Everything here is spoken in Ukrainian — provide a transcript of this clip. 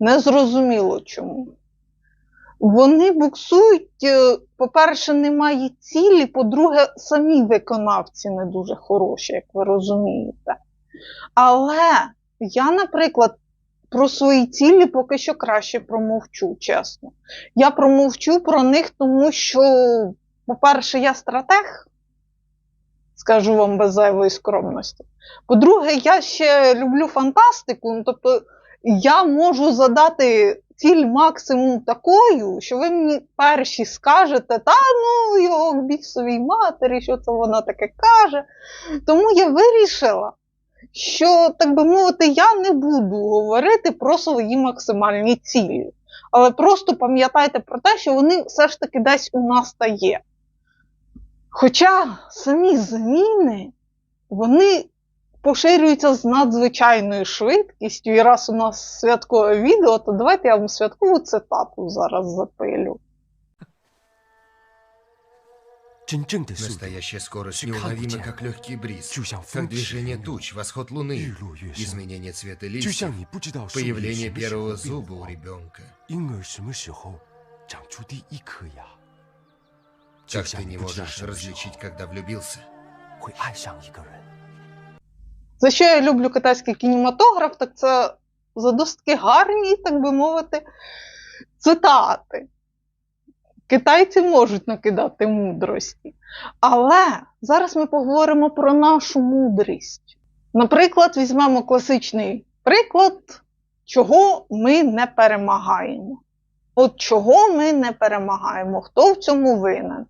Незрозуміло чому. Вони буксують, е, по-перше, немає цілі, по-друге, самі виконавці не дуже хороші, як ви розумієте. Але я, наприклад, про свої цілі поки що краще промовчу, чесно. Я промовчу про них, тому що, по-перше, я стратег, скажу вам без зайвої скромності. По-друге, я ще люблю фантастику, ну, тобто я можу задати ціль максимум такою, що ви мені перші скажете, та ну його к бісовій матері, що це вона таке каже. Тому я вирішила, що, так би мовити, я не буду говорити про свої максимальні цілі. Але просто пам'ятайте про те, що вони все ж таки десь у нас та є. Хоча самі зміни, вони поширюється з надзвичайною швидкістю. І раз у нас святкове відео, то давайте я вам святкову цитату зараз запилю. Настоящая скорость неуловима, как легкий бриз, как движение туч, восход луны, изменение цвета листьев, появление первого зуба у ребенка. Как ты не можешь различить, когда влюбился? За що я люблю китайський кінематограф, так це за досить гарні, так би мовити, цитати. Китайці можуть накидати мудрості. Але зараз ми поговоримо про нашу мудрість. Наприклад, візьмемо класичний приклад, чого ми не перемагаємо. От чого ми не перемагаємо, хто в цьому винен?